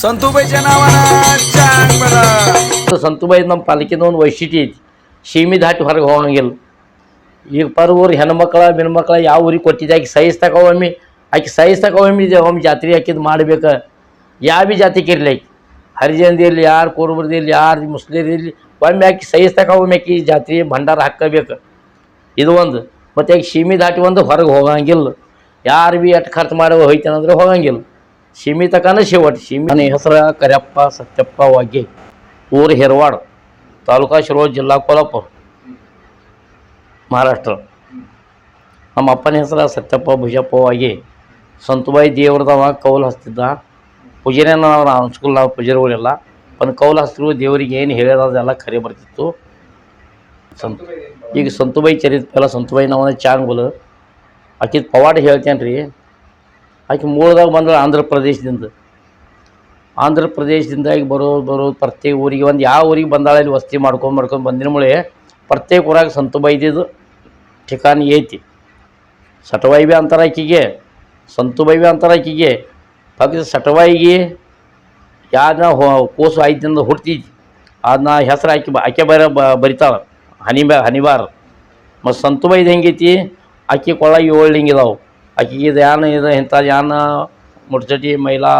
संतूबाईच्या नावानं चांग बरं ಸಂತುಬಾಯಿ ನಮ್ಮ ಪಾಲಿಕೆದ ಒಂದು ವೈಶಿಷ್ಟ್ಯ ಐತಿ ಸೀಮಿ ದಾಟಿ ಹೊರಗೆ ಹೋಗಂಗಿಲ್ಲ ಈಗ ಪರ್ ಊರು ಹೆಣ್ಮಕ್ಳ ಹೆಣ್ಮಕ್ಳ ಯಾವ ಊರಿಗೆ ಕೊಟ್ಟಿದ್ದೆ ಆಕೆ ಸೈಜ್ ತಗೋ ಒಮ್ಮೆ ಆಕೆ ಸೈಜ್ ತಗೋ ಒಮ್ಮೆ ಇದೆ ಒಮ್ಮೆ ಜಾತ್ರೆ ಹಾಕಿದ್ ಮಾಡ್ಬೇಕು ಯಾವ ಭೀ ಜಾತಿ ಇರಲಿ ಆಕೆ ಹರಿಜನದ ಇರಲಿ ಯಾರು ಕುರುಬರ್ದು ಇರಲಿ ಯಾರು ಮುಸ್ಲಿಮ್ ಇರಲಿ ಒಮ್ಮೆ ಆಕೆ ಸೈಜ್ ತಗೋ ಒಮ್ಮೆ ಆಕಿ ಜಾತ್ರೆ ಭಂಡಾರ ಹಾಕಬೇಕು ಇದು ಒಂದು ಮತ್ತು ಈಗ ಸೀಮಿ ದಾಟಿ ಒಂದು ಹೊರಗೆ ಹೋಗಂಗಿಲ್ಲ ಯಾರು ಭೀ ಎಟ್ಟು ಖರ್ಚು ಮಾಡಿ ಹೋಯ್ತಾನಂದ್ರೆ ಹೋಗಂಗಿಲ್ಲ ಸೀಮಿ ತಕನ ಶಿವಟ್ ಸೀಮಿ ನನ್ನ ಹೆಸರು ಕರಿಯಪ್ಪ ಸತ್ಯಪ್ಪ ವಾಗೆ, ಊರು ಹೆರವಾಡ, ತಾಲೂಕಾ ಶಿರೋಳ ಜಿಲ್ಲಾ ಕೋಲಾಪುರ ಮಹಾರಾಷ್ಟ್ರ. ನಮ್ಮ ಅಪ್ಪನ ಹೆಸರು ಸತ್ಯಪ್ಪ ಭುಜಪ್ಪ ವಾಗಿ. ಸಂತುಬಾಯಿ ದೇವ್ರದವ ಕೌಲು ಹಚ್ತಿದ್ದ. ಪೂಜೆನೇ ನಾವು ಅನ್ಸ್ಕೂಲ್ ನಾವು ಪೂಜೆಗಳಿಲ್ಲ ಒಂದು ಕೌಲು ಹಚ್ತಿರು ದೇವರಿಗೆ ಏನು ಹೇಳಿರೋದೆಲ್ಲ ಖರೆ ಬರ್ತಿತ್ತು. ಸಂತ ಈಗ ಸಂತುಬಾಯಿ ಚರಿತ್ರೆಲ್ಲ ಸಂತುಬಾಯಿ ನಾವು ಚಾಂಗ್ಬಲ್. ಆಕಿದ ಪವಾಡ ಹೇಳ್ತೇನೆ ರೀ ಆಕೆ ಮೂಲದಾಗ ಬಂದಳು ಆಂಧ್ರ ಪ್ರದೇಶದಿಂದ. ಆಂಧ್ರ ಪ್ರದೇಶದಿಂದ ಈಗ ಬರೋ ಬರೋ ಪ್ರತ್ಯೇಕ ಊರಿಗೆ ಒಂದು ಯಾವ ಊರಿಗೆ ಬಂದಾಳೆ ಇಲ್ಲಿ ವಸ್ತಿ ಮಾಡ್ಕೊಂಡು ಮಾಡ್ಕೊಂಡು ಬಂದಿನ ಮೂಳೆ ಪ್ರತ್ಯೇಕ ಊರಾಗ ಸಂತು ಬೈದಿದ್ದು ಠಿಕಾನಿ ಐತಿ. ಸಟವಾಯಿ ಅಂತಾರ ಆಕಿಗೆ, ಸಂತು ಬೈಬಿ ಅಂತಾರ ಆಕಿಗೆ. ಪಕ್ಕದ ಸಟವಾಯಿಗೆ ಯಾರನ್ನ ಕೋಸು ಆಯ್ತಿಂದ ಹುಡ್ತಿದ್ವಿ ಅದನ್ನ ಹೆಸರು ಆಕೆ ಆಕೆ ಬರ ಬರಿತಾಳೆ, ಹನಿಬ, ಹನಿಬಾರ. ಮತ್ತು ಸಂತು ಬೈದು ಹೆಂಗೈತಿ? ಆಕೆ ಕೊಳ ಏಳು ಹಿಂಗಿದಾವೆ ಆಕೆ ಇದು ಏನು ಇದು ಇಂಥದ್ದು ಏನು ಮುಟ್ಸಟಿ ಮೈಲಾ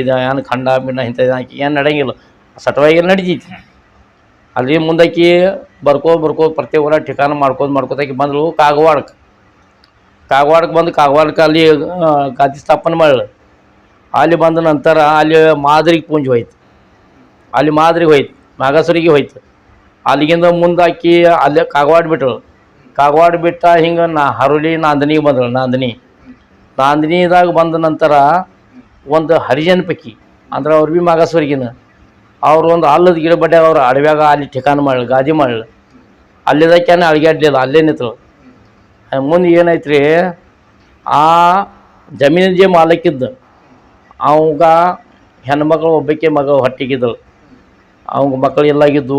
ಇದು ಏನು ಖಂಡ ಬಿಂಡ ಇಂಥದ್ದು ಆಕೆ ಏನು ನಡೆಯಂಗಿಲ್ಲ ಸಟವಾಗೆಲ್ಲ ನಡೀತೈತಿ? ಅಲ್ಲಿ ಬರ್ಕೋ ಬರ್ಕೋ ಬರ್ಕೋದು ಪ್ರತಿ ಊರ ಠಿಕಾಣ ಮಾಡ್ಕೋದು ಮಾಡ್ಕೋತಾಕಿ ಬಂದಳು ಕಾಗವಾಡಕ್ಕೆ ಕಾಗವಾಡಕ್ಕೆ ಬಂದು ಕಾಗವಾಡಕ್ಕೆ ಅಲ್ಲಿ ಗಾದಿ ಸ್ಥಾಪನೆ ಮಾಡಳು ಅಲ್ಲಿ ಬಂದ ನಂತರ ಅಲ್ಲಿ ಮಾದರಿಗೆ ಪೂಂಜಿ ಹೋಯ್ತು. ಅಲ್ಲಿ ಮಾದರಿಗೆ ಹೋಯ್ತು, ನಾಗಸರಿಗೆ ಹೋಯ್ತು. ಅಲ್ಲಿಗಿಂದ ಮುಂದಾಕಿ ಅಲ್ಲೇ ಕಾಗವಾಡ ಬಿಟ್ಟಳು ಕಾಗವಾಡ ಬಿಟ್ಟ ಹಿಂಗೆ ನಾ ಹರುಳಿ ನಾಂದನಿಗೆ ಬಂದಳು ನಾಂದಿನಿ. ದಾಂದಿನಿದಾಗ ಬಂದ ನಂತರ ಒಂದು ಹರಿಜನ್ ಪಕ್ಕಿ, ಅಂದ್ರೆ ಅವ್ರು ಭೀ ಮಾಗಾಸ್ವರ್ಗಿನ ಅವ್ರು ಒಂದು ಅಲ್ಲದ ಗಿಡ ಬಡ್ಡೆ ಅವ್ರು ಅಡವ್ಯಾಗ ಅಲ್ಲಿ ಠಿಕಾಣ ಮಾಡ್ಳು ಗಾದಿ ಮಾಡ್ಳು ಅಲ್ಲಿದಕ್ಕೆ ಅಳಿಗಾಡ್ಲಿಲ್ಲ ಅಲ್ಲೇ ನಿತ್ರು. ಮುಂದೆ ಏನಾಯ್ತು ಆ ಜಮೀನಿನ ಜೇ ಮಾಲಕ್ಕಿದ್ದ ಅವಾಗ ಹೆಣ್ಮಕ್ಳು ಒಬ್ಬಕ್ಕೆ ಮಗ ಹೊಟ್ಟಿಗಿದ್ದಳು. ಅವಂಗೆ ಮಕ್ಕಳು ಎಲ್ಲಾಗಿದ್ದು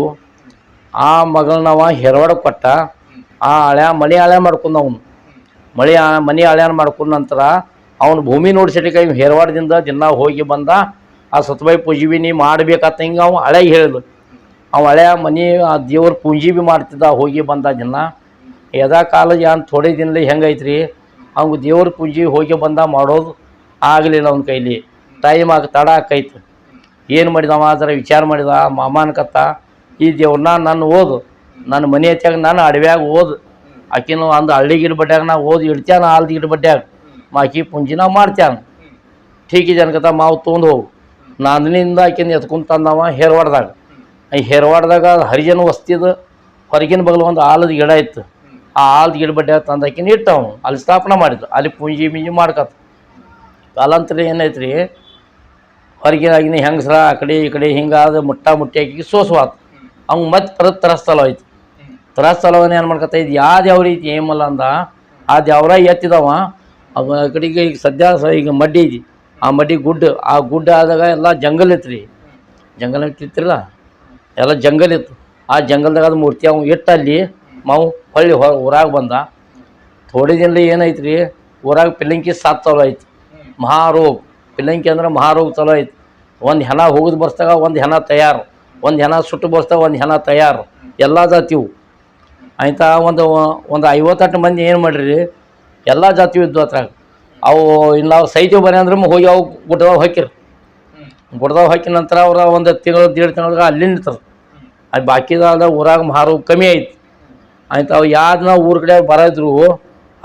ಆ ಮಗಳನ್ನವ ಹೆರವಾಡ ಕೊಟ್ಟ, ಆ ಹಳೆ ಮನೆ ಹಳೆ ಮಾಡ್ಕೊಂಡವನು. ಮಳೆ ಮನೆ ಹಳ್ಯಾನ ಮಾಡ್ಕೊಂಡ ನಂತರ ಅವನು ಭೂಮಿ ನೋಡ್ಸಲಿಕ್ಕೆ ಇವ್ ಹೇರವಾಡದಿಂದ ದಿನ ಹೋಗಿ ಬಂದ, ಆ ಸತ್ಬಾಯಿ ಪೂಜೆ ಬಿ ನೀ ಹಿಂಗೆ ಅವ ಹಳೆ ಹೇಳಿದ್ರು ಅವ ಹಳೆ ಮನೆ ಆ ದೇವ್ರ ಪೂಜೆ ಬಿ ಮಾಡ್ತಿದ್ದ, ಹೋಗಿ ಬಂದ ದಿನ. ಯದಾ ಕಾಲ ಏನು ಥೋಡೆ ದಿನಲಿ ಹೆಂಗೈತ್ರಿ ಅವ್ನು ದೇವ್ರ ಪೂಜೆ ಹೋಗಿ ಬಂದ ಮಾಡೋದು ಆಗಲಿಲ್ಲ ಅವ್ನ ಕೈಲಿ. ಟೈಮ್ ಆಗ ತಡ ಆಕೈತೆ. ಏನು ಮಾಡಿದವ ಅದರ ವಿಚಾರ ಮಾಡಿದ, ಮಾಮಾನ ಕತ್ತ ಈ ದೇವ್ರನ್ನ ನಾನು ಓದು. ನನ್ನ ಮನೆ ಹತ್ಯಾಗ ನಾನು ಅಡವ್ಯಾಗ ಓದು. ಆಕಿನ ಒಂದು ಹಳ್ಳಿ ಗಿಡ ಬಡ್ಡ್ಯಾಗ ನಾ ಓದಿ ಇಡ್ತ್ಯಾನ ಆಲ್ದ ಗಿಡ ಬಡ್ಡ್ಯಾಗ ಆಕಿ ಪುಂಜಿನ ಮಾಡ್ತ್ಯಾನ. ಠೀಕ್ ಇದೆ ಅನ್ಕತ ಮಾವು ತೊಗೊಂಡು ಹೋಗು. ನಾಂದಿನಿಂದ ಆಕಿನ ಎತ್ಕೊಂಡು ತಂದವ ಹೇರ್ವಾಡ್ದಾಗ. ಈ ಹೇರ್ವಾಡ್ದಾಗ ಹರಿಜನ ವಸ್ತಿದ ಹೊರಗಿನ ಬಗಲು ಒಂದು ಆಲದ ಗಿಡ ಇತ್ತು. ಆ ಆಲದ ಗಿಡ ಬಡ್ಡ್ಯಾಗ ತಂದು ಆಕಿನ ಇಟ್ಟವನು ಅಲ್ಲಿ ಸ್ಥಾಪನೆ ಮಾಡಿದ್ದು. ಅಲ್ಲಿ ಪುಂಜಿ ಮಿಂಜಿ ಮಾಡ್ಕತ್ತ ಕಾಲಾಂತರ ಏನೈತ್ರಿ? ಹೊರಗಿನಾಗಿನ ಹೆಂಗಸ್ರ ಆ ಕಡೆ ಈ ಕಡೆ ಹಿಂಗಾದ ಮುಟ್ಟ ಮುಟ್ಟಿ ಹಾಕಿ ಸೋಸುವಾತು. ಅವ್ನು ಮತ್ತೆ ಪರತ್ ತರಸ್ತಲ್ಲ ಐತಿ ಸಲವನ್ನ ಏನು ಮಾಡ್ಕತ್ತ ಇದು ಯಾವ್ದು ಯಾವ ರೀತಿ ಏಮಲ್ಲ ಅಂದ. ಆ ದೇವ್ರ ಎತ್ತಿದವ. ಅವ ಕಡೆಗೆ ಈಗ ಸದ್ಯ ಈಗ ಮಡ್ಡಿ ಇದೆ ಆ ಮಡ್ಡಿ ಗುಡ್ಡ, ಆ ಗುಡ್ಡ ಆದಾಗ ಎಲ್ಲ ಜಂಗಲ್ ಇತ್ತು ರೀ ಜಂಗಲ್ ಇತ್ತಿರಲ್ಲ? ಎಲ್ಲ ಜಂಗಲ್ ಇತ್ತು. ಆ ಜಂಗಲ್ದಾಗ ಅದು ಮೂರ್ತಿ ಅವ ಇಟ್ಟು ಅಲ್ಲಿ ಮಾವು ಹೊಳ್ಳಿ ಹೊ ಊರಾಗ ಬಂದ. ಥೋಡಿ ದಿನ ಏನಾಯ್ತು ರೀ ಊರಾಗ ಪಿಲ್ಲಂಕಿ ಸಾತ್ ಚಲೋ ಐತಿ. ಮಹಾರೋಗ. ಪಿಲ್ಲಂಕಿ ಅಂದ್ರೆ ಮಹಾರೋಗ ಚಲೋ ಐತಿ. ಒಂದು ಹೆಣ ಹೋಗುದು ಬರ್ಸ್ದಾಗ ಒಂದು ಹೆಣ ತಯಾರು. ಒಂದು ಹೆಣ ಸುಟ್ಟು ಬರ್ಸ್ದಾಗ ಒಂದು ಹೆಣ ತಯಾರು. ಎಲ್ಲ ಜಾತಿವು. ಆಯ್ತಾ, ಒಂದು ಒಂದು ಐವತ್ತೆಂಟು ಮಂದಿ ಏನು ಮಾಡಿರಿ? ಎಲ್ಲ ಜಾತಿ ಇದ್ದು ಅದ್ರಾಗ. ಅವು ಇಲ್ಲ ಸೈತಿವ್ ಬನ್ನಿ ಅಂದ್ರೆ ಹೋಗಿ ಅವು ಗುಡ್ಡದಾಗ ಹಾಕಿರು. ಗುಡ್ಡದಾಗ ಹಾಕಿದ ನಂತರ ಅವ್ರ ಒಂದು ತಿಂಗಳು, ದೇಡ್ ತಿಂಗಳಿಗೆ ಅಲ್ಲಿ ನಿಂತರು. ಅದು ಬಾಕಿದಾಗ ಊರಾಗ ಮಾರು ಕಮ್ಮಿ ಆಯ್ತು ಆಯ್ತು, ಅವು ಯಾವ್ದನ್ನ ಊರ ಕಡೆ ಬರೋದ್ರು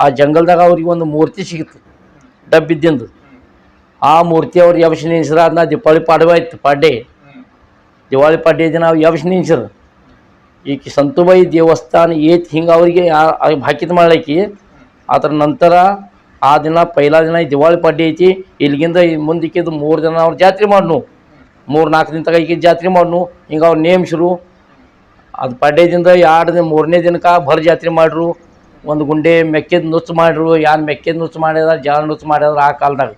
ಆ ಜಂಗಲ್ದಾಗ ಅವ್ರಿಗೆ ಒಂದು ಮೂರ್ತಿ ಸಿಗಿತ್ತು, ಡಬ್ಬಿದ್ದಿಂದು. ಆ ಮೂರ್ತಿ ಅವ್ರು ಯಬ್ಸಿ ನಿನ್ಸಿರ ಅದನ್ನ ದೀಪಾವಳಿ ಪಾಡ್ವೆ ಆಯ್ತು ಪಾಡ್ಡೆ ದಿವಾಳಿ ಪಾಡ್ಡೆ ದಿನ ಅವು ಯಬ್ಸಿ ನಿನ್ಸಿರು ಈಕಿ ಸಂತುಬಾಯಿ ದೇವಸ್ಥಾನ ಏತ್ ಹಿಂಗೆ ಅವರಿಗೆ ಹಾಕಿದ ಮಾಡ್ಲಿಕ್ಕೆ ಅದ್ರ ನಂತರ ಆ ದಿನ ಪೈಲಾ ದಿನ ದಿವಾಳಿ ಪಾಡ್ಯ ಐತಿ. ಇಲ್ಲಿಗಿಂದ ಮುಂದಕ್ಕಿದ್ದು ಮೂರು ದಿನ ಅವ್ರು ಜಾತ್ರೆ ಮಾಡ್ನು. ಮೂರು ನಾಲ್ಕು ದಿನ ತಗ ಈಕಿ ಜಾತ್ರೆ ಮಾಡ್ನು. ಹಿಂಗೆ ಅವ್ರು ಶುರು. ಅದು ಪಾಡ್ಯದಿಂದ ಎರಡು ದಿನ, ಮೂರನೇ ದಿನಕ್ಕೆ ಭರ್ ಜಾತ್ರೆ ಮಾಡ್ರು. ಒಂದು ಗುಂಡೆ ಮೆಕ್ಕೆದ ನುಚ್ಚು ಮಾಡ್ರು. ಯಾನ್ ಮೆಕ್ಕೆದ ನುಚ್ಚು ಮಾಡ್ಯದ ಜಾಲ ನುಚ್ಚು ಮಾಡ್ಯದ್ರ ಆ ಕಾಲದಾಗ.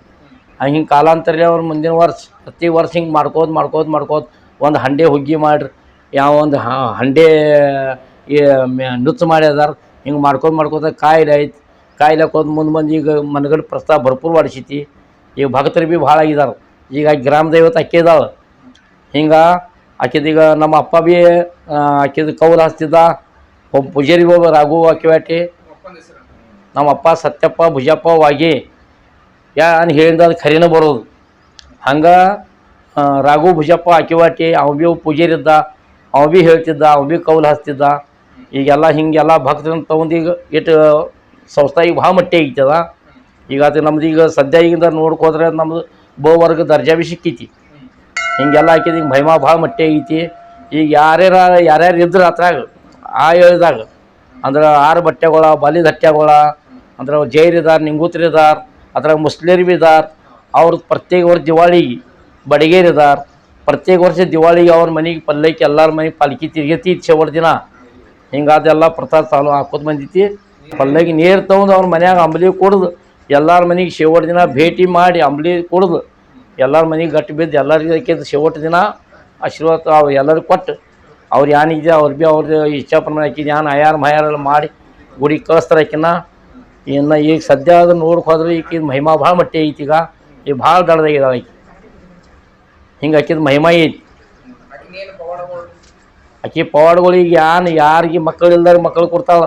ಹಿಂಗೆ ಕಾಲಾಂತರಲಿ ಅವ್ರು ಮುಂದಿನ ವರ್ಷ, ಪ್ರತಿ ವರ್ಷ ಹಿಂಗೆ ಮಾಡ್ಕೋದು ಮಾಡ್ಕೋದು ಮಾಡ್ಕೋದು ಒಂದು ಹಂಡೆ ಹುಗ್ಗಿ ಮಾಡ್ರಿ. ಯಾವ ಒಂದು ಹಂಡೆ ನುಚ್ಚು ಮಾಡ್ಯದಾರ, ಹಿಂಗೆ ಮಾಡ್ಕೊಂಡು ಮಾಡ್ಕೊತ ಕಾಯಿಲೆ ಐತಿ. ಕಾಯಿಲೆ ಹಾಕೋದು ಮುಂದೆ ಮುಂದೆ ಈಗ ಮನಗಡ ಪ್ರಸ್ತಾವ ಭರ್ಪೂರ್ ಮಾಡಿಸೈತಿ. ಈಗ ಭಕ್ತರು ಭೀ ಭಾಳ ಆಗಿದಾರೆ. ಈಗ ಗ್ರಾಮ ದೈವತ ಅಕ್ಕಿ ಇದ್ದಾವೆ ಹಿಂಗೆ ಆಕಿದೀಗ ನಮ್ಮ ಅಪ್ಪ ಭೀ ಆಕಿದ ಕೌಲ್ ಹಚ್ತಿದ್ದ ಒಬ್ಬ ಪೂಜಾರಿ ಒಬ್ಬ ರಾಘು ಆಕಿವಾಟಿ. ನಮ್ಮ ಅಪ್ಪ ಸತ್ಯಪ್ಪ, ಭುಜಪ್ಪ, ವಾಗಿ. ಯಾ, ಅನ್ ಹೇಳಿದ ಅದು ಖರೀನ ಬರೋದು. ಹಂಗೆ ರಾಘು, ಭುಜಪ್ಪ ಅಕ್ಕಿವಾಟಿ ಅವ ಭೀ ಒಬ್ಬ ಪೂಜಾರಿ ಇದ್ದ. ಅವ ಭೀ ಹೇಳ್ತಿದ್ದ, ಅವ ಭೀ ಕೌಲ್ ಹಚ್ತಿದ್ದ, ಈಗೆಲ್ಲ ಹಿಂಗೆಲ್ಲ ಭಕ್ತರನ್ನ ತೊಗೊಂಡು ಈಗ ಇಟ್ಟು ಸಂಸ್ಥೆ ಈಗ ಭಾಳ ಮಟ್ಟಿ ಆಗ್ತದ ಈಗ ಅದು ನಮ್ದು ಈಗ ಸದ್ಯ ಈಗಿಂದ ನೋಡ್ಕೋದ್ರೆ ನಮ್ದು ಬಹು ವರ್ಗ ದರ್ಜಾ ಭೀ ಸಿಕ್ಕೈತಿ ಹಿಂಗೆಲ್ಲ ಹಾಕಿದ ಹಿಂಗೆ ಮಹಿಮಾ ಭಾಳ ಮಟ್ಟಿ ಆಗೈತಿ ಈಗ ಯಾರ್ಯಾರ, ಯಾರ್ಯಾರು ಇದ್ರೆ ಅದ್ರಾಗ ಆ ಹೇಳಿದಾಗ, ಅಂದ್ರೆ ಆರು ಬಟ್ಟೆಗಳ, ಬಲಿ ದಟ್ಟೆಗಳ ಅಂದ್ರೆ ಜೈರ್ ನಿಂಗೂತ್ರಿದಾರ್ ಅದ್ರಾಗ ಮುಸ್ಲಿರ್ ಬಿ ಇದಾರ ಅವ್ರದ್ದು ಪ್ರತ್ಯೇಕ ಅವ್ರ ದಿವಾಳಿಗೆ ಬಡಿಗೇರ್ ಇದಾರ. ಪ್ರತ್ಯೇಕ ವರ್ಷ ದಿವಾಳಿಗೆ ಅವ್ರ ಮನೆಗೆ ಪಲ್ಲೈಕೆ ಎಲ್ಲರ ಮನೆಗೆ ಪಾಲ್ಕಿ ತಿರ್ಗತಿ ಶವರ್ ದಿನ. ಹಿಂಗಾದೆಲ್ಲ ಪ್ರಸಾದ ಸಾಲು ಹಾಕೋದು ಬಂದಿತಿ. ಪಲ್ಲೈಗೆ ನೀರು ತಗೊಂಡು ಅವ್ರ ಮನ್ಯಾಗ ಅಂಬಲಿ ಕುಡ್ದು. ಎಲ್ಲರ ಮನೆಗೆ ಶೇವಟ್ ದಿನ ಭೇಟಿ ಮಾಡಿ ಅಂಬಲಿ ಕುಡ್ದು. ಎಲ್ಲರ ಮನೆಗೆ ಗಟ್ಟಿ ಬಿದ್ದು ಎಲ್ಲರಿಗೂ ಶೇವಟ್ ದಿನ ಆಶೀರ್ವಾದ ಅವ್ರು ಎಲ್ಲರಿಗೂ ಕೊಟ್ಟು. ಅವ್ರು ಏನಿದೆ ಅವ್ರು ಭೀ ಅವ್ರದ್ದು ಇಚ್ಛಾ ಪ್ರಮಾಣ ಹಾಕಿದ್ದು ಏನು ಅಯಾರ ಮಯಾರೆಲ್ಲ ಮಾಡಿ ಗುಡಿ ಕಳಿಸ್ತಾರೆ ಆಕಿನ. ಇನ್ನು ಈಗ ಸದ್ಯ ಅದು ನೋಡಕ್ಕೆ ಹೋದ್ರೆ ಈಕಿದ ಮಹಿಮಾ ಭಾಳ ಮಟ್ಟಿ ಐತಿ ಈಗ. ಈಗ ಭಾಳ ದಡದಾಗಿದ್ದಾವೆ ಆಕಿ. ಹಿಂಗೆ ಹಚ್ಚಿದ ಮಹಿಮಾ ಐತಿ ಆಕಿ ಪವಾಡಗಳಿಗೆ ಯಾನು ಯಾರಿಗೆ ಮಕ್ಕಳು ಇಲ್ದಾರ ಮಕ್ಕಳು ಕೊಡ್ತಾವ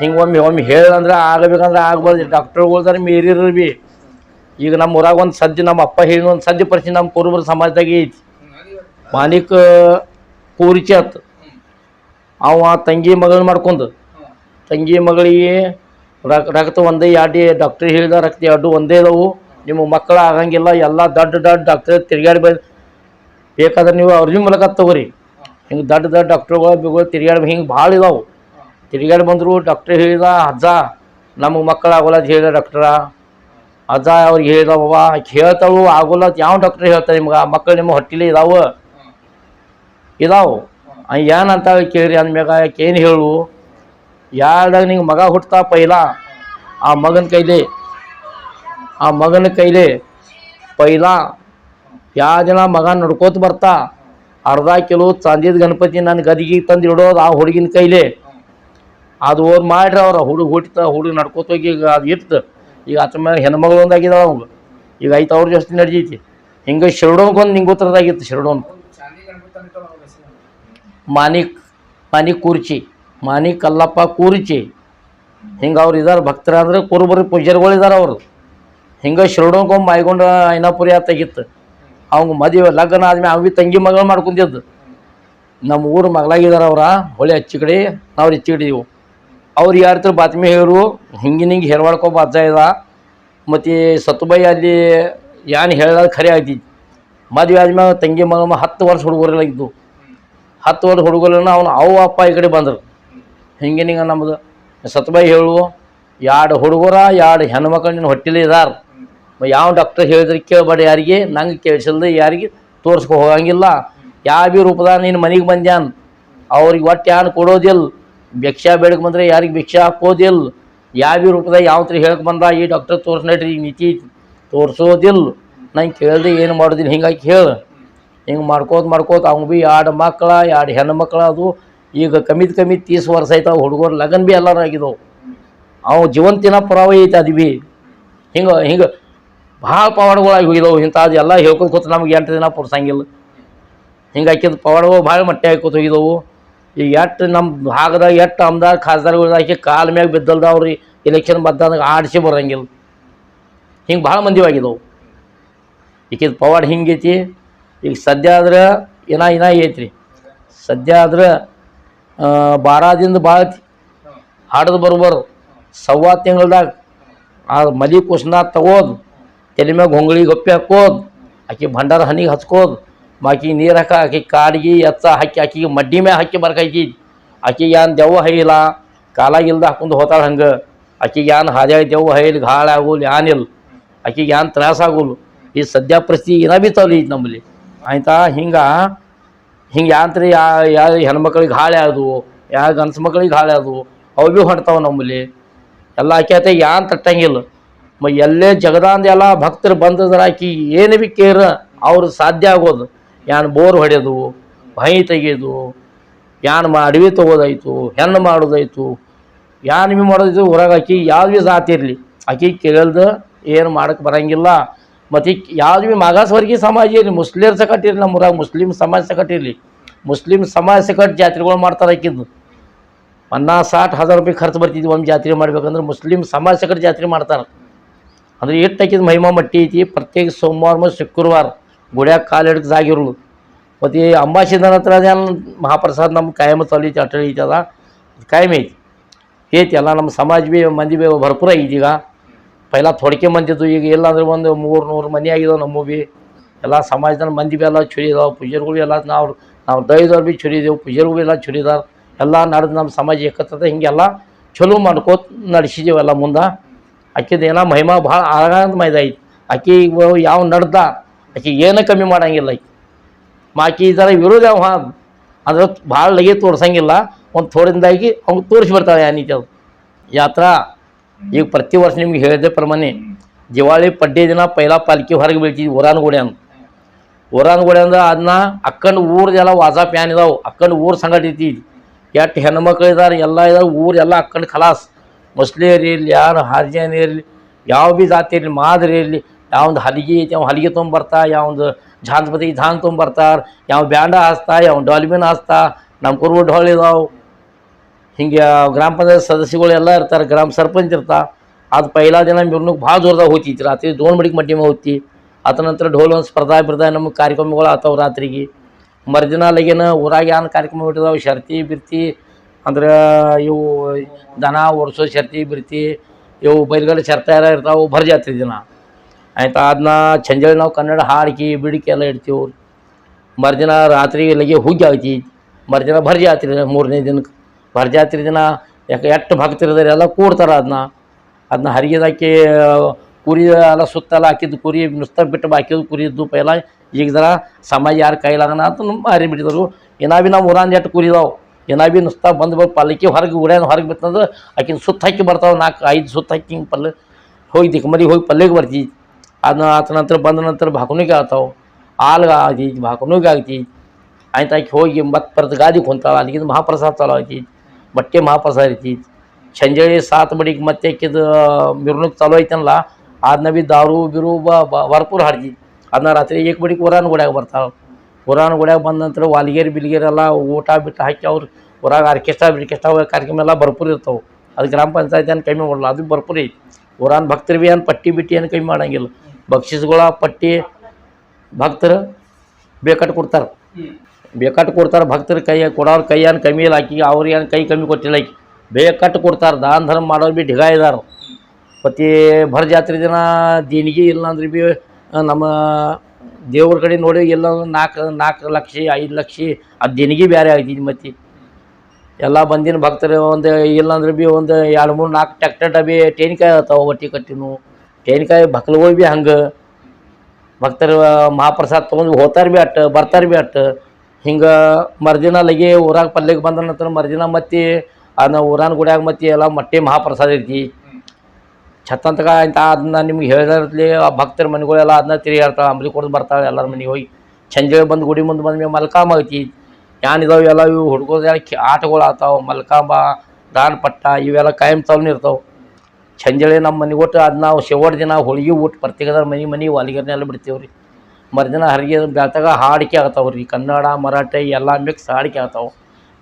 ಹಿಂಗೆ ಒಮ್ಮೆ ಒಮ್ಮೆ ಹೇಳಂದ್ರೆ ಆಗಬೇಕಂದ್ರೆ ಆಗ್ಬಾರ್ದು. ಡಾಕ್ಟರ್ಗಳ್ದಾರ ಮೀರಿರು ಬಿ. ಈಗ ನಮ್ಮ ಊರಾಗ ಒಂದು ಸದ್ಯ ನಮ್ಮ ಅಪ್ಪ ಹೇಳಿದ ಒಂದು ಸದ್ಯ ಪರಿಸ್ಥಿತಿ ನಮ್ಮ ಕುರುಬರ ಸಮಾಜದಾಗ ಐತಿ. ಮಾನಿಕ್ ಕೂರಿಚಿ ಆತು. ಅವ ತಂಗಿ ಮಗಳನ್ನ ಮಾಡ್ಕೊಂಡು. ತಂಗಿ ಮಗಳಿಗೆ ರಕ್ ರಕ್ತ ಒಂದೇ ಎರಡು ಡಾಕ್ಟ್ರ್ ಹೇಳಿದ ರಕ್ತ ಎರಡು ಒಂದೇ ಇದಾವು. ನಿಮ್ಮ ಮಕ್ಕಳು ಆಗಂಗಿಲ್ಲ, ಎಲ್ಲ ದೊಡ್ಡ ದೊಡ್ಡ ಡಾಕ್ಟ್ರ್ ತಿರ್ಗಾಡಿ ಬ ಬೇಕಾದ್ರೆ ನೀವು ಅವ್ರ ಮೂಲಕ ತಗೋರಿ. ಹಿಂಗೆ ದೊಡ್ಡ ದೊಡ್ಡ ಡಾಕ್ಟ್ರುಗಳು ಬಿಗಳು ತಿರುಗಾಡಿ ಹಿಂಗೆ ಭಾಳ ಇದಾವೆ. ತಿರುಗಾಡಿ ಬಂದರು ಡಾಕ್ಟ್ರ್ ಹೇಳಿದ, ಅಜ್ಜ ನಮಗೆ ಮಕ್ಕಳು ಆಗೋಲ್ಲ ಅಂತ ಹೇಳಿದ ಡಾಕ್ಟ್ರ ಅಜ್ಜ ಅವ್ರಿಗೆ ಹೇಳಿದ ಬಾಬಾ ಹೇಳ್ತಾವು, ಆಗೋಲ್ಲ ಯಾವ ಡಾಕ್ಟ್ರ್ ಹೇಳ್ತಾರೆ ನಿಮ್ಗೆ? ಮಕ್ಕಳು ನಿಮ್ಮ ಹೊಟ್ಟಿಲಿ ಇದಾವೆ. ಇದಾವು. ಏನಂತ ಕೇಳ್ರಿ ಅಂದ್ಮ್ಯಾಗ ಏನು ಹೇಳು? ಯಾರ್ದಾಗ ನಿಂಗೆ ಮಗ ಹುಟ್ತಾ ಪೈಲ? ಆ ಮಗನ ಕೈಲಿ, ಆ ಮಗನ ಕೈಲಿ ಪೈಲ? ಯಾವ ದಿನ ಮಗ ನಡ್ಕೋತ ಬರ್ತಾ? ಅರ್ಧ ಕಿಲೋ ಚಂದಿದ ಗಣಪತಿ ನನ್ನ ಗದಿಗೆ ತಂದು ಇಡೋದು ಆ ಹುಡುಗಿನ ಕೈಲಿ. ಅದು ಓದ್ ಮಾಡ್ರಿ ಅವ್ರ ಹುಡುಗ ಹುಟ್ಟಿತ ಹುಡುಗ ನಡ್ಕೋತ ಹೋಗಿ ಈಗ ಅದು ಇತ್ತು ಈಗ ಆತ ಮೇಲೆ ಹೆಣ್ಮಗಳು ಒಂದಾಗಿದ್ದಾಳ ಅವಾಗ. ಈಗ ಐತೆ ಅವ್ರ ಜಾಸ್ತಿ ನಡೀತಿ ಹಿಂಗೆ ಶಿರಡೋನ್ಗೊಂದು ನಿಂಗೋತ್ರದಾಗಿತ್ತು ಶಿರಡೋನ್. ಮಾನಿಕ್ ಮಾನಿಕ್ ಕೂರ್ಚಿ, ಮಾನಿಕ್ ಕಲ್ಲಪ್ಪ ಕೂರ್ಚಿ. ಹಿಂಗೆ ಅವ್ರು ಇದಾರೆ ಭಕ್ತರಾದ್ರೆ ಕುರುಬರಿ ಪೂಜಾರಿಗಳು ಇದಾರೆ ಅವರು. ಹಿಂಗೆ ಶಿರಡೋನ್ಗೊಂದು ಮಾಯ್ಗೊಂಡ ಐನಾಪುರಿ ಆತಾಗಿತ್ತು. ಅವಂಗ ಮದುವೆ ಲಗ್ನ ಆದ್ಮೇಲೆ ಅವಿ ತಂಗಿ ಮಗಳು ಮಾಡ್ಕೊಂತಿದ್ದು. ನಮ್ಮ ಊರು ಮಗಳಾಗಿದಾರ ಅವ್ರ ಹೊಳೆ ಹಚ್ಚಿ ಕಡೆ, ನಾವು ಹೆಚ್ಚಿ ಹಿಡಿದೀವು ಅವ್ರು ಯಾರ ಬಾತ್ಮಿ ಹೇರು ಹಿಂಗೆ ಹಿಂಗೆ ಹೆರ್ವಾಡ್ಕೊಬ್ಬ ಅಜ್ಜ ಇದ ಮತ್ತು ಸತ್ತುಬಾಯಿ ಅಲ್ಲಿ ಏನು ಹೇಳೋದು ಖರೆ ಆಗ್ತಿತ್ತು ಮದುವೆ ಆದ್ಮೇಲೆ ತಂಗಿ ಮಗ ಹತ್ತು ವರ್ಷ ಹುಡುಗರೆಲ್ಲ ಹತ್ತು ವರ್ಷ ಹುಡುಗರನ್ನ ಅವನು ಅವು ಅಪ್ಪ ಈ ಕಡೆ ಬಂದರು. ಹಿಂಗೆ ಹಿಂಗೆ ನಮ್ಮದು ಸತ್ಬಾಯಿ ಹೇಳು ಎರಡು ಹುಡುಗರ ಎರಡು ಹೆಣ್ಮಕ್ಳು ನಿನ್ನ ಹೊಟ್ಟೆಲಿ ಇದಾರ. ಯಾವ ಡಾಕ್ಟರ್ ಹೇಳಿದ್ರೆ ಕೇಳಬೇಡ ಯಾರಿಗೆ? ನಂಗೆ ಕೇಳಿಸಲ್ದೆ ಯಾರಿಗೆ? ತೋರ್ಸ್ಕೊ ಹೋಗಂಗಿಲ್ಲ. ಯಾವ ಭೀ ರೂಪದಾಗ ನೀನು ಮನೆಗೆ ಬಂದ್ಯಾನ? ಅವ್ರಿಗೆ ಒಟ್ಟು ಯಾರು ಕೊಡೋದಿಲ್ಲ ಭಿಕ್ಷಾ ಬೇಡಕ್ಕೆ ಬಂದರೆ ಯಾರಿಗೆ ಭಿಕ್ಷಾ ಹಾಕೋದಿಲ್ಲ ಯಾವ ಭೀ ರೂಪದಾಗ ಯಾವ ಥರ ಹೇಳಕ್ಕೆ ಬಂದ ಈ ಡಾಕ್ಟರ್ ತೋರ್ಸ್ ನಡ್ರಿ ನೀತಿ ತೋರಿಸೋದಿಲ್ಲ ನಂಗೆ ಕೇಳಿದೆ ಏನು ಮಾಡೋದಿಲ್ಲ ಹಿಂಗಾಗಿ ಹೇಳು. ಹಿಂಗೆ ಮಾಡ್ಕೋತ ಮಾಡ್ಕೋತ ಅವ್ನು ಭೀ ಎರಡು ಮಕ್ಕಳ ಎರಡು ಹೆಣ್ಣು ಮಕ್ಳು ಅದು. ಈಗ ಕಮ್ಮಿದ ಕಮ್ಮಿ ತೀಸ್ ವರ್ಷ ಆಯ್ತು ಹುಡುಗರು ಲಗನ್ ಭೀ ಎಲ್ಲರೂ ಆಗಿದ್ದವು ಅವು ಜೀವಂತಿನ ಪುರಾವೆ ಐತೆ ಅದು ಭೀ ಹಿಂಗೆ ಹಿಂಗೆ ಭಾಳ ಪವಾಡಗಳಾಗಿ ಹೋಗಿದವು. ಇಂಥದ್ದು ಎಲ್ಲ ಹೇಳ್ಕೊತ ಕೂತು ನಮ್ಗೆ ಎಂಟು ದಿನ ಪುರ್ಸಂಗಿಲ್ಲ. ಹಿಂಗೆ ಹಾಕಿದ ಪವಾಡಗಳು ಭಾಳ ಮಟ್ಟೆ ಹಾಕೋತ ಹೋಗಿದವು. ಈಗ ಎಷ್ಟು ನಮ್ಮ ಭಾಗದಾಗ ಎಷ್ಟು ಅಮ್ದಾರ್ ಖಾಸದಾರ್ಗಳು ಹಾಕಿ ಕಾಲ ಮ್ಯಾಗ ಬಿದ್ದಲ್ದವ್ರಿ ಎಲೆಕ್ಷನ್ ಬದ್ದಾಗ ಆಡಿಸಿ ಬರೋಂಗಿಲ್ಲ. ಹಿಂಗೆ ಭಾಳ ಮಂದಿ ಆಗಿದವು ಈಕಿದ ಪವಾಡ ಹಿಂಗೈತಿ ಈಗ ಸದ್ಯ ಆದ್ರೆ ಏನ ಏನ ಐತ್ರಿ. ಸದ್ಯ ಆದ್ರೆ ಬಾರಾದಿಂದ ಭಾಳ ಹಾಡದು ಬರ್ಬಾರ್ದು. ಸವ್ವಾ ತಿಂಗಳ್ದಾಗ ಆ ಮಲಿ ಕುಸನ ತಗೋದು. ತಲೆ ಮ್ಯಾಗ ಹೊಂಗಳಿ ಗಪ್ಪಿ ಹಾಕೋದು ಆಕಿ ಭಂಡಾರ ಹನಿಗೆ ಹಚ್ಕೋದು ಆಕಿ ನೀರು ಹಾಕ ಆಕಿ ಕಾಡಿಗೆ ಎತ್ತ ಹಾಕಿ ಆಕಿಗೆ ಮಡ್ಡಿ ಮ್ಯಾಗ ಹಾಕಿ ಬರ್ಕಾಕಿ ಆಕಿಗೆ ಏನು ದೆವ್ವ ಹೈಯಿಲ್ಲ ಕಾಲಾಗಿಲ್ದ ಹಾಕೊಂಡು ಹೋತಾಳ ಹಂಗೆ ಆಕಿಗೆ ಏನು ಹಾದ್ಯಾಗ ದೆವ್ವ ಹೈಲಿ ಗಾಳ ಆಗೋಲ್ಲ ಏನಿಲ್ಲ ಆಕಿಗೆ ಏನು ತ್ರಾಸ ಆಗೋಲ್ಲ ಈ ಸದ್ಯ ಪರಿಸ್ಥಿತಿ ಏನ ಬಿತ್ತವಲ್ಲ ಈಗ ನಮ್ಮಲ್ಲಿ ಆಯ್ತಾ ಹಿಂಗೆ ಹಿಂಗೆ ಯಾಂತ್ರಿ ಯಾ ಯಾ ಹೆಣ್ಮಕ್ಳಿಗೆ ಹಾಳೆ ಆದವು ಯಾ ಗಂಡ್ಸು ಮಕ್ಳಿಗೆ ಹಾಳೆ ಆದವು ಅವು ಭೀ ಹೊಂಟ್ತಾವ ನಮ್ಮಲ್ಲಿ ಎಲ್ಲ ಆಕೆ ಯಾನ್ ತಟ್ಟಂಗಿಲ್ಲ ಮ ಎಲ್ಲೇ ಜಗದಾಂದ ಎಲ್ಲ ಭಕ್ತರು ಬಂದಿದ್ರೆ ಆಕಿ ಏನು ಭೀ ಕೇರ ಅವ್ರು ಸಾಧ್ಯ ಆಗೋದು. ಯಾನ್ ಬೋರ್ ಹೊಡೆದು ಬಾಯಿ ತೆಗೆಯೋದು ಯಾನ್ ಮಾ ಅಡವಿ ತೊಗೋದಾಯ್ತು, ಹೆಣ್ಣು ಮಾಡೋದಾಯ್ತು, ಯಾನ್ ಭೀ ಮಾಡೋದಿತ್ತು ಹೊರಗೆ ಆಕಿ ಯಾವ್ದು ಭೀ ಜಾತಿ ಇರಲಿ. ಆಕಿ ಕೇಳ್ದು ಏನು ಮಾಡಕ್ಕೆ ಬರಂಗಿಲ್ಲ. ಮತ್ತು ಈಗ ಯಾವ್ದು ಭೀ ಮಾಗಾಸವರ್ಗೀಯ ಸಮಾಜ ಇರಲಿ ಮುಸ್ಲಿಮರ್ಸ ಸಕಟ್ ಇರಲಿ ನಮ್ಮೂರಾಗ ಮುಸ್ಲಿಂ ಸಮಾಜ ಸಕಟ್ ಮುಸ್ಲಿಂ ಸಮಾಜ ಸಕಟ್ ಜಾತ್ರೆಗಳು ಮಾಡ್ತಾರೆ ಆಕಿದ್ದು ಪನ್ನಾಸ್ ಸಾಟ್, ಹಜಾರ್ ರೂಪಾಯಿ ಖರ್ಚು ಬರ್ತಿದ್ವಿ ಒಂದು ಜಾತ್ರೆ ಮಾಡ್ಬೇಕಂದ್ರೆ ಮುಸ್ಲಿಂ ಸಮಾಜ ಸಕಟ್ ಜಾತ್ರೆ ಮಾಡ್ತಾರೆ. ಅಂದ್ರೆ ಎಷ್ಟು ಹಾಕಿದ ಮಹಿಮಾ ಮಟ್ಟಿ ಐತಿ. ಪ್ರತ್ಯೇಕ ಸೋಮವಾರ ಮತ್ತು ಶುಕ್ರವಾರ ಗುಡ್ಯಾಗ ಕಾಲು ಹಿಡ್ದು ಜಾಗಿರೋದು ಮತ್ತು ಈ ಹತ್ರ ಅದೇನು ಮಹಾಪ್ರಸಾದ್ ನಮ್ಮ ಕಾಯಮ ಐತಿ, ಅಟಲ್ ಐತಿ ಅದ. ಕಾಯಮ್ ಐತಿ. ಐತಿ, ಎಲ್ಲ ನಮ್ಮ ಸಮಾಜ ಭೀ ಮಂದಿ ಭೀ ಭರ್ಪೂರ ಐತಿ ಈಗ. ಪೈಲ ಥೊಡ್ಕೆ ಮಂದಿದ್ದು ಈಗ ಇಲ್ಲಾಂದ್ರೆ ಒಂದು ಮೂರು ನೂರು ಮನೆ ಆಗಿದಾವೆ ನಮ್ಮ ಭೀ. ಎಲ್ಲ ಸಮಾಜದ ಮಂದಿ ಭೀ ಎಲ್ಲ ಚುರಿ ಇದಾವೆ ಪೂಜಾರಿಗಳು ಎಲ್ಲ ನಾವು ನಾವು ದೈದವ್ರು ಭೀ ಚುರಿದೇವು ಪೂಜಾರಿಗಳು ಎಲ್ಲ ಚುರಿದಾರ ಎಲ್ಲ ನಡೆದು ನಮ್ಮ ಸಮಾಜ ಏಕತ್ತದ ಹಿಂಗೆಲ್ಲ ಚಲೋ ಮಾಡ್ಕೋತ ನಡೆಸಿದೇವು ಎಲ್ಲ ಮುಂದೆ. ಆಕಿದ ಏನೋ ಮಹಿಮಾ ಭಾಳ ಆನಂದ ಮೈದ ಐತಿ. ಆಕಿ ಯಾವ ನಡ್ದ ಆಕಿ ಏನೂ ಕಮ್ಮಿ ಮಾಡಂಗಿಲ್ಲ ಆಕಿ ಮಾಕಿ ಈ ಥರ ವಿರೋಧ ಅವ ಅಂದ್ರೆ ಭಾಳ ಲಗಿ ತೋರ್ಸಂಗಿಲ್ಲ. ಒಂದು ಥೋಡಿಂದಾಗಿ ಅವ್ನು ತೋರಿಸಿ ಬರ್ತಾಳೆ ಏನೈತಿ ಅದು ಯಾತ್ರಾ, ಈಗ ಪ್ರತಿ ವರ್ಷ ನಿಮ್ಗೆ ಹೇಳಿದೆ ಪ್ರಮಾಣೆ, ದಿವಾಳಿ ಪಡ್ಡೆ ದಿನ ಪೈಲಾ ಪಾಲ್ಕಿ ಹೊರಗೆ ಬೀಳ್ತಿದ್ವಿ ಊರಾನ್ಗೋಡೆ ಅಂತ ಊರಾನ್ಗೋಡೆ ಅಂದ್ರೆ ಅದನ್ನ ಅಕ್ಕಂಡು ಊರ್ದೆಲ್ಲ ವಾಜಾ ಪ್ಯಾನ್ ಇದಾವೆ. ಅಕ್ಕನ ಊರು ಸಂಗಟ ಐತಿ. ಎಷ್ಟು ಹೆಣ್ಮಕ್ಳು ಇದ್ದಾರೆ ಎಲ್ಲ ಇದಾವೆ ಊರು ಎಲ್ಲ ಅಕ್ಕಂಡು ಖಲಾಸ್. ಮುಸ್ಲಿಯರ್ ಇರಲಿ, ಯಾರು ಹಾರ್ಜನ್ ಇರಲಿ, ಯಾವ ಭೀ ಜಾತಿ ಇರಲಿ, ಮಾದರಿ ಇರಲಿ ಯಾವೊಂದು ಹಲಿಗೆ ಐತಿ ಅವ ಹಲಿಗೆ ತೊಗೊಂಬರ್ತಾ ಯಾವೊಂದು ಝಾನ್ಸ್ಪತಿ ಝಾನ್ ತೊಂಬರ್ತಾರ ಯಾವ ಬ್ಯಾಂಡ ಹಾಸ್ತಾ, ಯಾವ ಡಾಲ್ಬಿನ್ ಹಾಸ್ತಾ, ನಮ್ಮ ಕುರುವ ಢೋಲ್ ಇದಾವೆ. ಹಿಂಗೆ ಗ್ರಾಮ ಪಂಚಾಯತ್ ಸದಸ್ಯಗಳು ಎಲ್ಲ ಇರ್ತಾರೆ, ಗ್ರಾಮ ಸರ್ಪಂಚ್ ಇರ್ತಾ ಅದು ಪೈಲಾ ದಿನ ಮಿರ್ನಕ್ಕೆ ಭಾಳ ಜೋರ್ದಾಗ ಹೋಗ್ತಿತ್ತು ರಾತ್ರಿ ದೋಣ್ ಮಡಿಗೆ ಮಟ್ಟಿ ಹೋಗ್ತಿ ಆತ ನಂತರ ಢೋಲ್ ಒಂದು ಸ್ಪರ್ಧಾ ಬಿರ್ದ ನಮ್ಮ ಕಾರ್ಯಕ್ರಮಗಳು ಆತಾವ ರಾತ್ರಿಗೆ. ಮರುದಿನ ಲಗಿನ ಊರಾಗ ಏನು ಕಾರ್ಯಕ್ರಮ ಬಿಟ್ಟಿದಾವೆ ಶರ್ತಿ, ಬಿರ್ತಿ ಅಂದ್ರೆ ಇವು ದನ ಓಡಿಸೋ ಶರ್ತಿ, ಬಿರ್ತಿ, ಇವು ಬೈಲ್ಗಡೆ ಶರ್ತಾರ ಇರ್ತಾವೆ ಭರ್ ಜಾತ್ರೆ ದಿನ. ಆಯ್ತಾ ಅದನ್ನ ಚಂಜಳಿ ನಾವು ಕನ್ನಡ ಹಾಡಿಕೆ, ಬಿಡಿಕೆ ಎಲ್ಲ ಇಡ್ತೀವಿ ಮರುದಿನ ರಾತ್ರಿ ಇಲ್ಲಿಗೆ ಹುಗ್ಗಿ ಆಗ್ತಿ ಮರುದಿನ ಭರ್ ಜಾತ್ರೆ ಮೂರನೇ ದಿನಕ್ಕೆ ಭರ್ ಜಾತ್ರೆ ದಿನ ಯಾಕೆ ಎಷ್ಟು ಭಕ್ತರಿದ್ದಾರೆ ಎಲ್ಲ ಕೂಡ್ತಾರೆ ಅದನ್ನ ಅದನ್ನ ಹರಿಗೆದಾಕಿ ಕುರಿ ಎಲ್ಲ ಸುತ್ತೆಲ್ಲ ಹಾಕಿದ್ದು ಕುರಿ, ನುಸ್ತ ಬಿಟ್ಟು ಹಾಕಿದ್ದು ಕುರಿ, ಧೂಪ ಎಲ್ಲ ಈಗ ಸಮಾಜ ಯಾರು ಕೈಲಾಗನ ಅಂತ ಮಾರಿ ಬಿಟ್ಟಿದ್ರು ಭೀ ನಾವು ಮೂರಂದು ಎಷ್ಟು ಕುರಿ ಇದಾವೆ. ಏನಾ ಬಿ ನುಸ್ತಾ ಬಂದು ಬಂದು ಪಾಲಿಕೆ ಹೊರಗೆ ಉಡ್ಯಾನ ಹೊರಗೆ ಬಿತ್ತಂದ್ರೆ ಆಕಿನ ಸುತ್ತ ಹಾಕಿ ಬರ್ತಾವೆ ನಾಲ್ಕು ಐದು ಸುತ್ತ ಹಾಕಿ ಪಲ್ಲೆ ಹೋಗಿ ದಿಕ್ಕಮರಿ ಹೋಗಿ ಪಲ್ಲೆಗೆ ಬರ್ತಿ. ಅದನ್ನ ಆತ ನಂತರ ಬಂದ ನಂತರ ಭಾಕುನಿಗೆ ಆಗ್ತಾವೆ ಆಲ್ಗ ಆಗಿ ಭಾಕುನಿಗೆ ಆಗ್ತಿ ಆಯ್ತು ಆಕಿ ಹೋಗಿ ಮತ್ತೆ ಬರ್ದು ಗಾದಿ ಕುಂತಾಳ, ಅಲ್ಲಿಗಿಂದ ಮಹಾಪ್ರಸಾದ ಚಾಲು ಆಯ್ತಿ ಬಟ್ಟೆ ಮಹಾಪ್ರಸಾದ ಐತಿ ಸಂಜೆ ಸಾತ್ ಬಡಿಗೆ ಮತ್ತೆ ಆಕಿದು ಮಿರ್ನುಕ್ ಚಾಲು ಐತನಲ್ಲ ಅದನ್ನ ಬಿ ದಾರು, ಬಿರು, ಬ ಭರ್ಪೂರ್ ಹಾಡ್ತಿ ಅದನ್ನ ರಾತ್ರಿ ಏಕ್ ಬಡಿಗೆ ಊರಾನ್ ಗುಡ್ಯಾಗ ಬರ್ತಾವೆ ಗುಡ್ಯಾಗ ಬಂದ ನಂತರ ವಾಲಿಗೇರಿ, ಬಿಲಿಗೇರಿ ಎಲ್ಲ ಊಟ ಬಿಟ್ಟು ಹಾಕಿ ಅವ್ರು ಊರಾಗ ಆರ್ಕೆಸ್ಟ್ರಾ, ಬಿರ್ಕೆಸ್ಟ್ರಾ ಕಾರ್ಯಕ್ರಮ ಎಲ್ಲ ಭರ್ಪೂರ್ ಇರ್ತಾವೆ. ಅದು ಗ್ರಾಮ ಪಂಚಾಯತ್ ಏನು ಕಮ್ಮಿ ಮಾಡಲ್ಲ ಅದು ಭರ್ಪೂರ್ ಐತಿ. ಊರಾನ್ ಭಕ್ತರು ಭೀ ಏನು ಪಟ್ಟಿ ಬಿಟ್ಟು ಏನು ಕಮ್ಮಿ ಮಾಡಂಗಿಲ್ಲ. ಬಕ್ಷಿಸ್ಗಳ ಪಟ್ಟಿ ಭಕ್ತರು ಬೇಕಟ್ಟು ಕೊಡ್ತಾರೆ. ಬೇಕಟ್ಟು ಕೊಡ್ತಾರೆ ಭಕ್ತರ ಕೈ, ಕೊಡೋರು ಕೈ ಏನು ಕಮ್ಮಿ ಇಲ್ಲ ಆಕಿ ಅವ್ರಿಗೆ ಏನು ಕೈ ಕಮ್ಮಿ ಕೊಟ್ಟಿಲ್ಲ ಆಕಿ. ಬೇಕಟ್ಟು ಕೊಡ್ತಾರೆ, ದಾನ ಧರ್ಮ ಮಾಡೋರು ಭೀ ಢಿಗಾ ಇದಾರೆ. ಮತ್ತು ಭರ ಜಾತ್ರೆ ದಿನ ದೇಣಿಗೆ ಇಲ್ಲ ಅಂದ್ರೆ ಭೀ, ನಮ್ಮ ದೇವ್ರ ಕಡೆ ನೋಡಿ ಎಲ್ಲ ನಾಲ್ಕು ನಾಲ್ಕು ಲಕ್ಷ, ಐದು ಲಕ್ಷ, ಅದು ದಿನಗಿ ಬೇರೆ ಆಗ್ತಿದ್ದು ಮತ್ತೆ. ಎಲ್ಲ ಬಂದಿನ ಭಕ್ತರು ಒಂದು ಇಲ್ಲಾಂದ್ರೆ ಭೀ ಒಂದು ಎರಡು, ಮೂರು, ನಾಲ್ಕು ಟ್ಯಾಕ್ಟರ್ ಡಬ್ಬಿ ಟೇನಿಕಾಯಿ ಆಗ್ತಾವೆ ಒಟ್ಟಿ ಕಟ್ಟಿನು. ಟೇನಿಕಾಯಿ ಭಕ್ಲಗಳು ಭೀ ಹಂಗೆ. ಭಕ್ತರು ಮಹಾಪ್ರಸಾದ ತೊಗೊಂಡು ಹೋಗ್ತಾರೆ ಭೀ ಅಟ್ಟು ಬರ್ತಾರೆ ಭೀ ಅಟ್ಟು ಹಿಂಗೆ ಮರ್ದಿನ ಲಗಿ ಊರಾಗ ಪಲ್ಲೆಗೆ ಬಂದ ನಂತರ ಮರ್ದಿನ ಮತ್ತೆ ಅದನ್ನ ಊರಾನ ಗುಡಿಯಾಗ ಮತ್ತೆ ಎಲ್ಲ ಮಟ್ಟಿ ಮಹಾಪ್ರಸಾದ ಐತಿ. ಛತ್ತಂತಕ ಅಂತ ಅದನ್ನ ನಿಮ್ಗೆ ಹೇಳಿದ್ರಲ್ಲಿ ಆ ಭಕ್ತರ ಮನೆಗಳೆಲ್ಲ ಅದನ್ನ ತಿರುಗಾಡ್ತಾಳೆ ಅಂಬಲಿ ಕೊಡ್ದು ಬರ್ತಾಳೆ ಎಲ್ಲರ ಮನೆಗೆ ಹೋಗಿ. ಸಂಜೆ ಬಂದು ಗುಡಿ ಮುಂದೆ ಬಂದ ಮೇಲೆ ಮಲ್ಕಾಂಬ ಐತಿ. ಏನ್ ಇದಾವೆ ಎಲ್ಲ ಇವು ಹುಡ್ಕೋದೆಲ್ಲ ಆಟಗಳು ಆಗ್ತಾವೆ ಮಲ್ಕಾಂಬ ದಾನ್ ಪಟ್ಟ ಇವೆಲ್ಲ ಕಾಯಂ ಚಾಲೂ ಇರ್ತಾವೆ. ಸಂಜೆ ನಮ್ಮ ಮನೆಗೆ ಒಟ್ಟು ಅದನ್ನ ನಾವು ಶೆವಡ್ ದಿನ ಹೋಳಿಗೆ ಊಟ ಪ್ರತ್ಯೇಕದ ಮನೆ ಮನೆ ಹೊಲಿಗೆರ್ನೆಲ್ಲ ಬಿಡ್ತೀವಿ ರೀ ಮರುದಿನ ಹರಿಗೆ ಬೆಳ್ತಾಗ ಹಾಡಿಕೆ ಆಗ್ತಾವೆ ರೀ ಕನ್ನಡ, ಮರಾಠಿ ಎಲ್ಲ ಮಿಕ್ಸ್ ಹಾಡಿಕೆ ಆಗ್ತಾವೆ.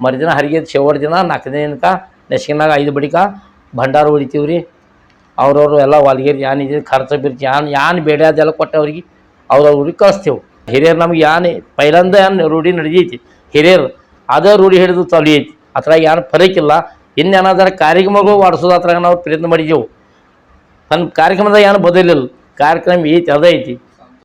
ಮರುದಿನ ಹರಿಗೆ ಶೆವಡ್ ದಿನ ನಾಲ್ಕು ದಿನಕ್ಕೆ ನೆಸ್ಕಿನಾಗ ಐದು ಬಡಿಕ ಭಂಡಾರ ಹೊಡಿತೀವಿ ರೀ ಅವ್ರವ್ರು ಎಲ್ಲ ಹೊಲ್ಗೇರಿ ಯಾನ್ ಇದೆ ಖರ್ಚು ಬಿರ್ತಿ ಯಾನ್ ಯಾನ್ ಬೇಡ ಅದೆಲ್ಲ ಕೊಟ್ಟು ಅವ್ರಿಗೆ ಅವ್ರವ್ರಿಗೆ ಕಳಿಸ್ತೇವೆ. ಹಿರಿಯರು ನಮ್ಗೆ ಏನು ಪೈಲಂದ ಏನು ರೂಢಿ ನಡೆದೈತಿ. ಹಿರಿಯರು ಅದೇ ರೂಢಿ ಹಿಡಿದು ಚಾಲು ಐತಿ. ಅದ್ರಾಗ ಏನು ಫರಕಿಲ್ಲ ಇನ್ನೇನಾದ್ರೆ ಕಾರ್ಯಕ್ರಮಗಳು ಮಾಡಿಸೋದು ಅದ್ರಾಗ ನಾವು ಪ್ರಯತ್ನ ಮಾಡಿದೆವು. ನನ್ನ ಕಾರ್ಯಕ್ರಮದಾಗ ಏನು ಬದಲಿಲ್ಲ ಕಾರ್ಯಕ್ರಮ ಐತಿ ಅದೇ ಐತಿ.